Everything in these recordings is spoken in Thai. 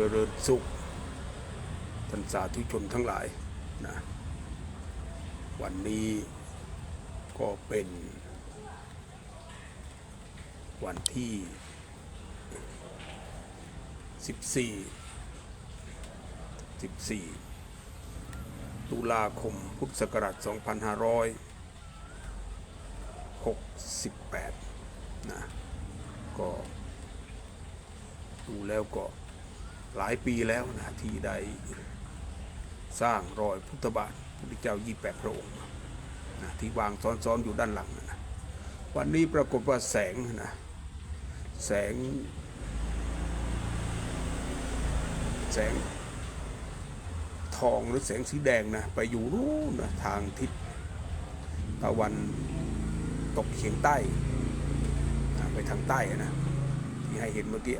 จริญสุขท่านสาธุชนทั้งหลายนะวันนี้ก็เป็น วันที่ 14 14 ตุลาคมพุทธศักราช 2568 นะ ก็ ดูแล้วก็ หลายปีแล้วนะที่ได้สร้างรอยพุทธบาทพุทธเจ้า28พระองค์นะที่วางซ้อนๆอยู่ด้านหลังนะวันนี้ปรากฏว่าแสงนะแสง แสงทองหรือแสงสีแดงนะไปอยู่นู้นนะทางทิศตะวันตกเฉียงใต้นะไปทางใต้นะที่ให้เห็นเมื่อกี้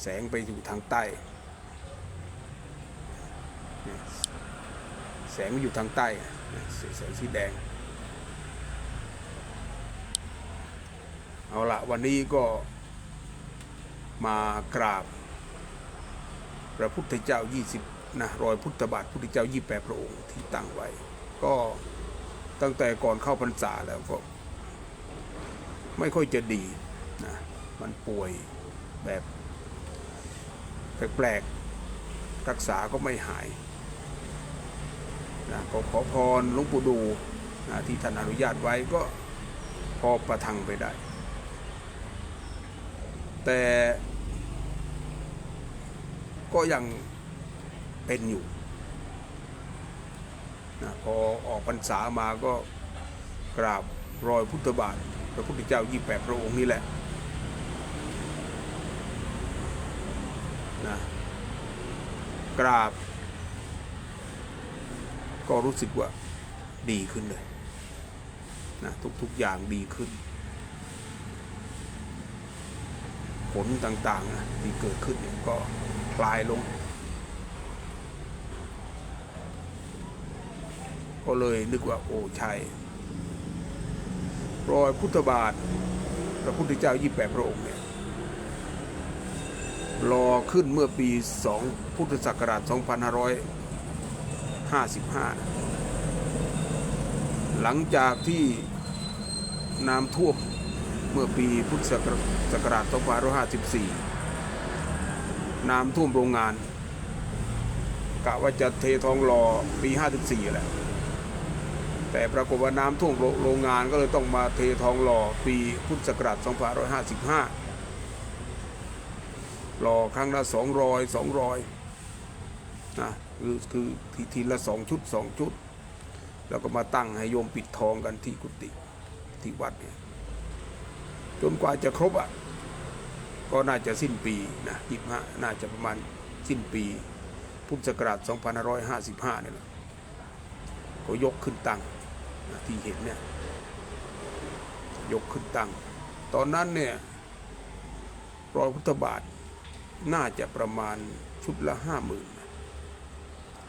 แสงไปอยู่ทางใต้ แสงไปอยู่ทางใต้สแสงสีแดง เอาละวันนี้ก็มากราบ พระพุทธเจ้า 20นะรอยพุทธบาทพุทธเจ้า 28 พระองค์ที่ตั้งไว้ ก็ตั้งแต่ก่อนเข้าพรรษาแล้วก็ ไม่ค่อยจะดีนะมันป่วยแบบ แปลกๆรักษาก็ไม่หายนะก็ขอพรหลวงปู่ดูนะที่ท่านอนุญาตไว้ก็พอประทังไปได้ แต่ก็ยังเป็นอยู่นะพอออกพรรษามาก็กราบรอยพุทธบาทพระพุทธเจ้า28พระองค์นี่แหละ นะกราบ ก็รู้สึกว่าดีขึ้นเลยนะทุกๆอย่างดีขึ้น ผลต่างๆนะที่เกิดขึ้นเนี่ยก็คลายลง ก็เลยนึกว่าโอ้ใช่รอยพุทธบาทพระพุทธเจ้า28พระองค์เนี่ย รอขึ้นเมื่อปี 2 พุทธศักราช 2555 หลังจากที่น้ำท่วมเมื่อปีพุทธศักราช 2554 น้ำท่วมโรงงาน กะว่าจะเททองหล่อปี 54 แหละ แต่ปรากฏว่าน้ำท่วมโรงงานก็เลยต้องมาเททองหล่อปีพุทธศักราช 2555 หล่อครั้งละ200 200นะคือคือทีทีละสองชุดสองชุด แล้วก็มาตั้งให้โยมปิดทองกันที่กุฏิที่วัดเนี่ยจนกว่าจะครบอะก็น่าจะสิ้นปีนะยี่ห้าน่าจะประมาณสิ้นปี พุทธศักราช2555เนี่ยแหละก็ยกขึ้นตั้งนะที่เห็นเนี่ยยกขึ้นตั้ง ตอนนั้นเนี่ยรอยพุทธบาท น่าจะประมาณชุดละห้าหมื่น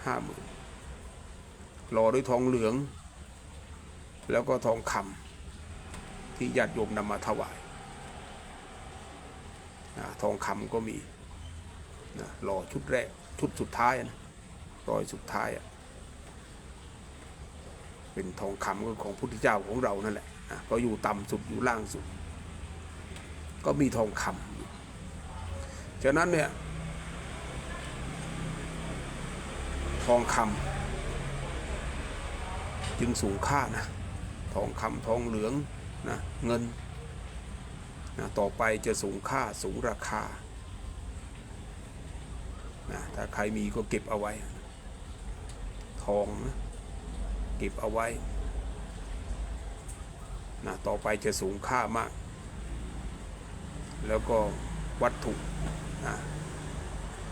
ห้าหมื่นหล่อด้วยทองเหลือง แล้วก็ทองคำที่ญาติโยมนำมาถวายทองคำก็มีนะหล่อชุดแรก ชุดสุดท้ายนะรอยสุดท้ายอะเป็นทองคำก็ของพุทธเจ้าของเรานั่นแหละนะก็อยู่ต่ำสุดอยู่ล่างสุด ก็มีทองคำ ฉะนั้นเนี่ยทองคำจึงสูงค่านะทองคำทองเหลืองนะเงินนะต่อไปจะสูงค่าสูงราคานะถ้าใครมีก็เก็บเอาไว้ ทองนะเก็บเอาไว้นะต่อไปจะสูงค่ามาก แล้วก็วัตถุ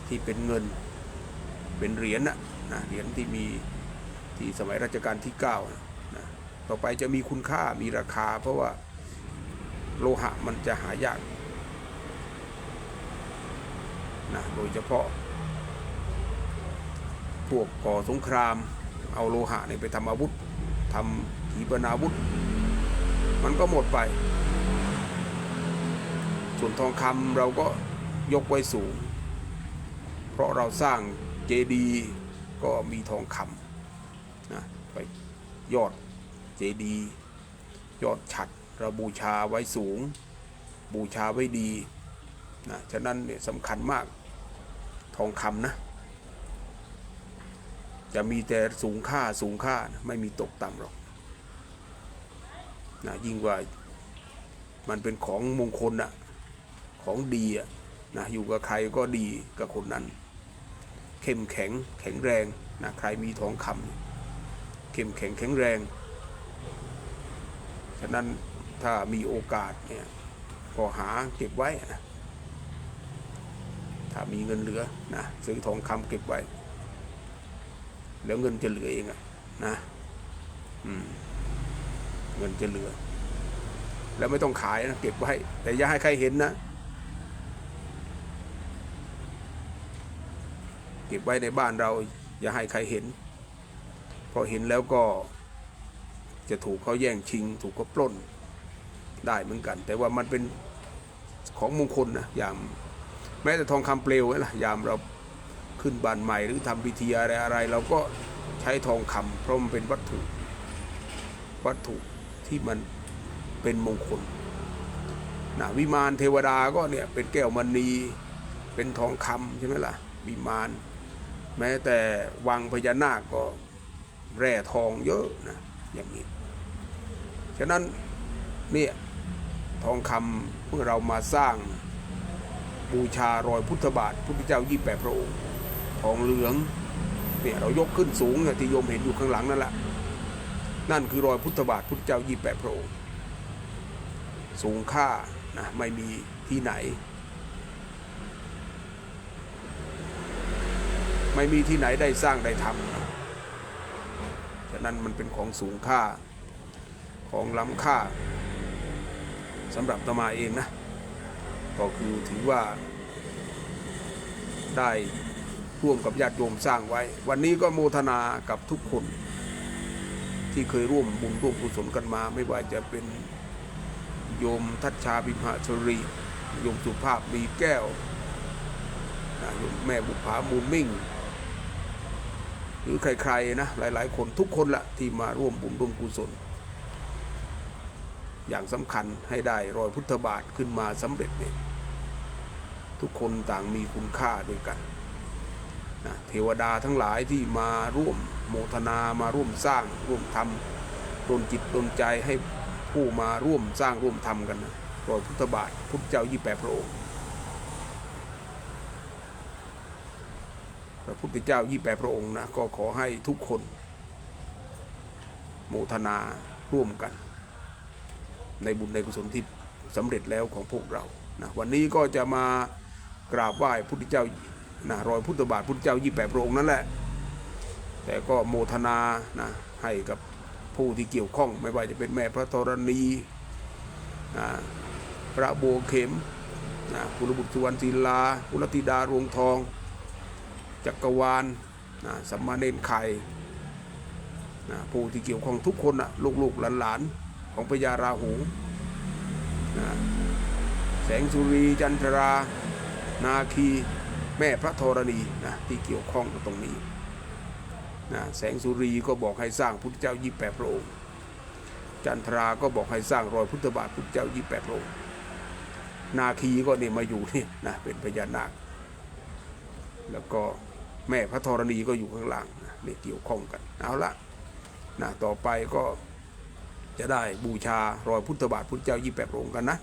ที่เป็นเงินเป็นเหรียญนะนะเหรียญที่มีที่สมัยรัชกาลที่9นะนะต่อไปจะมีคุณค่ามีราคา เพราะว่าโลหะมันจะหายากนะโดยเฉพาะ พวกก่อสงครามเอาโลหะเนี่ยไปทำอาวุธทำขีปนาวุธ มันก็หมดไป ส่วนทองคำเราก็ ยกไว้สูง เพราะเราสร้างเจดีย์ก็มีทองคำนะไปยอดเจดีย์ยอดฉัดเราบูชาไว้สูง บูชาไว้ดีนะฉะนั้นเนี่ยสำคัญมากทองคำนะ จะมีแต่สูงค่าสูงค่านะไม่มีตกต่ำหรอกนะยิ่งกว่ามันเป็นของมงคลอะของดีอะ นะอยู่กับใครก็ดีกับคนนั้น เข้มแข็งแข็งแรงนะใครมีทองคำเข้มแข็งแข็งแรง ฉะนั้นถ้ามีโอกาสเนี่ยก็หาเก็บไว้นะถ้ามีเงินเหลือนะซื้อทองคำเก็บไว้ แล้วเงินจะเหลือเองอะนะเงินจะเหลือ แล้วไม่ต้องขายนะเก็บไว้ แต่อย่าให้ใครเห็นนะ เก็บไว้ในบ้านเราอย่าให้ใครเห็น พอเห็นแล้วก็จะถูกเขาแย่งชิง ถูกเขาปล้นได้เหมือนกัน แต่ว่ามันเป็นของมงคลนะยามแม้แต่ทองคำเปลวนี่แหละยามเราขึ้นบ้านใหม่หรือทำพิธีอะไรอะไรเราก็ใช้ทองคำเพราะมันเป็นวัตถุวัตถุที่มันเป็นมงคลนะวิมานเทวดาก็เนี่ยเป็นแก้วมณีเป็นทองคำใช่ไหมล่ะวิมาน แม้แต่วังพญานาคก็แร่ทองเยอะนะอย่างนี้ ฉะนั้นเนี่ยทองคำเมื่อเรามาสร้างบูชารอยพุทธบาทพุทธเจ้ายี่แปดพระองค์ทองเหลืองเนี่ยเรายกขึ้นสูงเนี่ยที่โยมเห็นอยู่ข้างหลังนั่นแหละนั่นคือรอยพุทธบาทพุทธเจ้ายี่แปดพระองค์สูงค่านะไม่มีที่ไหน ไม่มีที่ไหนได้สร้างได้ทำฉะนั้นมันเป็นของสูงค่าของล้ำค่าสำหรับตมาเองนะ ก็คือถือว่า ได้ร่วมกับญาติโยมสร้างไว้ วันนี้ก็โมทนากับทุกคน ที่เคยร่วมบุญร่วมกุศลกันมา ไม่ว่าจะเป็นโยมทัชชาบิมหาชรีโยมสุภาพมีแก้วโยมแม่บุภามูมิ่ง หรือใครๆนะหลายๆ คนทุกคนละที่มาร่วมบุญร่วมกุศล อย่างสำคัญให้ได้รอยพุทธบาทขึ้นมาสำเร็จเนี่ยทุกคนต่างมีคุณค่าด้วยกันนะเทวดาทั้งหลายที่มาร่วมโมทนามาร่วมสร้างร่วมทำดนจิตดนใจให้ผู้มาร่วมสร้างร่วมทำกันนะรอยพุทธบาทพุทธเจ้ายี่แปดพระองค์ พระพุทธเจ้ายี่แปดพระองค์นะก็ขอให้ทุกคนโมทนาร่วมกัน ในบุญในกุศลที่สำเร็จแล้วของพวกเรานะวันนี้ก็จะมากราบไหว้พุทธเจ้านะรอยพุทธบาทพุทธเจ้ายี่แปดพระองค์นั่นแหละ แต่ก็โมทนานะให้กับผู้ที่เกี่ยวข้องไม่ว่าจะเป็นแม่พระธรณีนะพระโบเข็มนะพุทธบุตรสุวรรณศิลาพุทธธิดารวงทอง จักรวาลนะสัมมาเนนไข่นะผู้ที่เกี่ยวข้องทุกคนนะลูกๆหลานๆของพญาราหูนะแสงสุรีจันทรา นาคี แม่พระธรณีนะที่เกี่ยวข้องกับตรงนี้นะแสงสุรีก็บอกให้สร้างพุทธเจ้ายี่แปดพระองค์ จันทราก็บอกให้สร้างรอยพุทธบาทพุทธเจ้ายี่แปดพระองค์ นาคีก็เนี่ยมาอยู่เนี่ยนะเป็นพญานาค แล้วก็ แม่พระธรณีก็อยู่ข้างล่างนะเนี่ยเกี่ยวข้องกันเอาละนะต่อไปก็จะได้บูชารอยพุทธบาทพุทธเจ้ายี่แปดระองค์กันนะ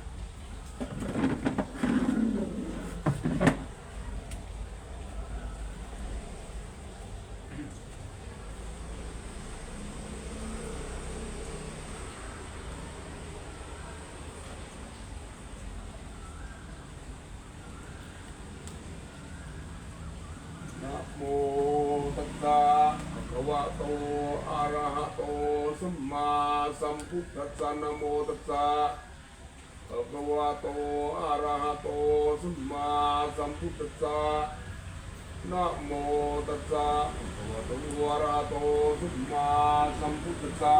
นะโมตัสสะภะคะวะโต อะระหะโต สัมมาสั มพุทธัสสะนะโมตัสสะภะคะวะโตอะระหะโตสัมมาสัมพุทธัสสะนะโมตัสสะภะคะวะโตอะระหะโตสัมมาสัมพุทธัสสะ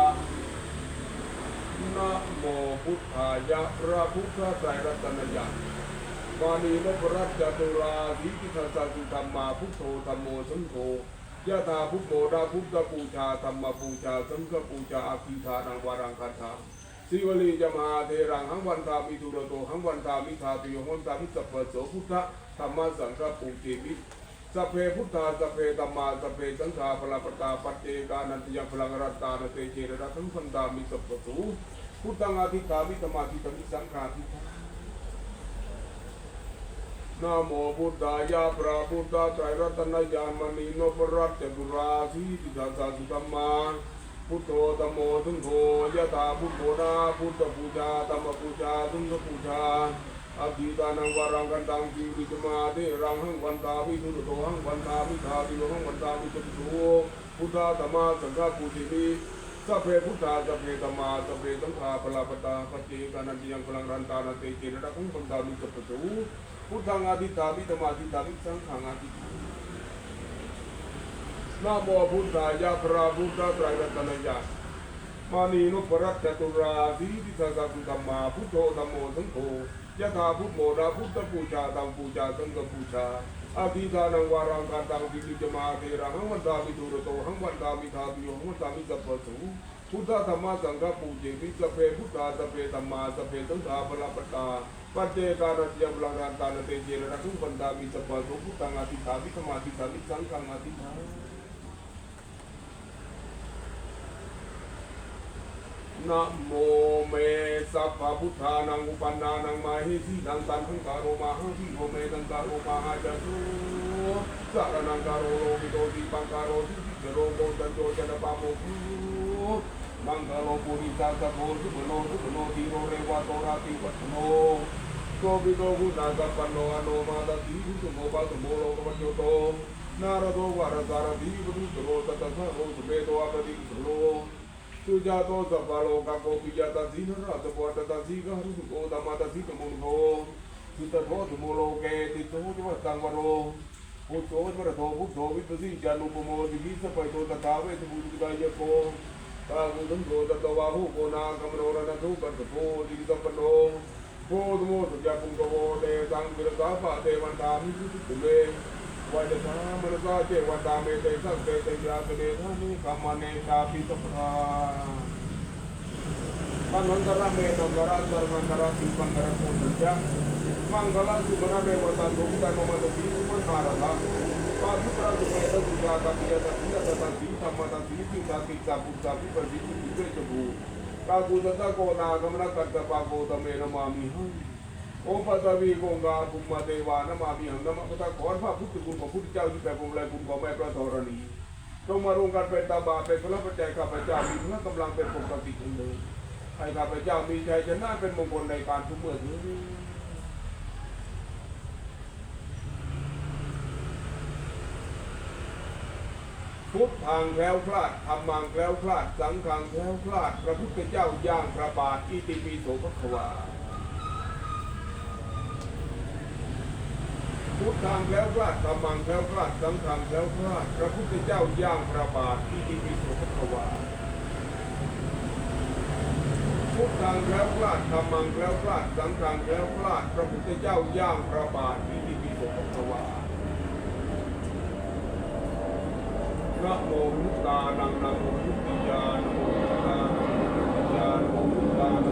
นะโมพุทธายะพระพุทธไตรรัตนญาณมานีนพรัตจตุราสีกิทัสสะสุธรรมาพุทโธธรรมโมสังโฆ ยะธาพุทโธดาพุทธปูชาธรรมปูชาสังฆปูชาอาคีทานังวารังคันธาสิวลีจะมาเทรังหังวันตามิทุระโตหังวันตามิทาปิโยหันตามิสัพพโสพุทธธรรมสังฆปูเจมิสัพเพพุทธาสัพเพธัมมาสัพเพสังฆาพลปตาปัจเจกานันติยังพลังรัตตานเตเจระทังสันดามิสัพพสูพุทธังอาทิตามิธรรมาทิตามิสังฆาทิตา นะโมพุทธายะพระพุทธไตรรัตนญาณมณีนพรัตจตุราสีติสาสาสุธรรมาพุทโธธรรมโมสังโฆยะถาพุทโธนาพุทธปูชาธรรมปูชาสังฆปูชาอภิตานังวารังกันตังจิวิจมาเทรังหังวันตาวิทุรโตหังวันตาวิทาวิโลหังวันตาวิจตุโตพุทธาธรรมาสังฆาปุจิติสัพเพพุทธาสัพเพธรรมาสัพเพสังฆาพลาปตาปเจกานันติยังพลังรันตานาเตเจนะหังวันตาวิจตุพุทธังอาทิตาวิธรรมาทิตาวิสังฆังอาทิตนะโมพุทธายะพระพุทธไตรรัตนญามานีนุปรัตตุราสีทิสสังธรรมาพุทโธธรรมโมสังโฆยะถาพุทโมราพุทธปูชาตังปูชาสังฆปูชาอาทิทานังวารังการตังวิจิจมาเทระหังวันตามิตุรโตหังวันตามิทาปิโยหังวันตามิสัพพสูพุทธธรรมสังฆปูเจมิสเพพุทธาสเพธรรมาสเพสังฆาพลปตาปัจเจกานัจยังพลังการตา นเตเจระหังวันตามิสัพพะสูพุทธังอาทิตามิธรรมาทิตามิสังฆังอาทิตานะโมเมสัพพะพุทธานังอุปันนานังมาหิสีดังตันทังการโรมาหังสีโมเมตังการโรมาหาจัตุสารนังการโรโลวิโตติปังการโรสิสิโรโกตันโจจันปาโมคุมังกะโลปุริสาสะโพสุขโนสุขโนทีโรเรวะโตราติวัตโนโกวิโตกุณาสัพปันโนอโนมาตติสุโมบาสโมโลกวัจโยโตนาระโตวารสารติวุตุโรตตะสะโรสุเบโตอปติสุโลสุจาโตสัพพะโลกาโกปิยาตาสีนราตปวัตตาสีกาหุสุโกตมาตาสีตมุนโทสุตโทตุโมโลเกติโตจวัตตังวโรพุทโธวรโทพุทโธวิปัสสิจานุปโมติวิสปัยโตตถาเวทบุญกายโก ตากุสังโฆตตวาหุโกนากรรมโนรณทุปัสสโพติสัมปโนโพธโมสุจาปุงโกโวเตตังวิรสาภะเทวันตามิสุตุเมวัจตามรสาเจวันตาเมเตสังเตตยาสเดธานิกามาเนชาปิตพราปันวันตระเมตังกราสรมันตระสิปังกระโพสัจจะมังคลาสุมนาเมวตันทุกตันมมัตติสุมันหาระ ละปาสุปราสุเมตสุจาตปิยตปิยตตันสีธรรมตันสีปิตาติกาปุตตาปิปริสุเวชภูกากุตตะโกนากมนะกัตตปาโกตเมนมามิหังโอปัตวีกงกาภูมิมาเทวานะมามีหังนมะพุทธขอพระพุทธคุณของพุทธเจ้าที่แผ่ภูมิแลคุณของแม่พระธรณีจงมารงกันเป็นตาบาเป็นพระปัจจัยข้าพเจ้ามีพละกำลังเป็นปกติเดิมให้ข้าพเจ้ามีชัยชนะเป็นมงคลในการทุกเมื่อเถิด ทธังแคล้วคลาดธรรมังแคล้วคลาด สังฆังแคล้วคลาด พระพุทธเจ้าย่างพระบาทอิติปิโสภควาพุทธังแคล้วคลาดธรรมังแคล้วคลาดสังฆังแคล้วคลาดพระพุทธเจ้าย่างพระบาทที่ที่มีสุขวาพุทธังแคล้วคลาดธรรมังแคล้วคลาดสังฆังแคล้วคลาดพระพุทธเจ้าย่างพระบาทที่ที่มีสุขวา นะโมมุตตานังนะโมมุตติยานะโมมุตตานังยานะโมมุตตานัง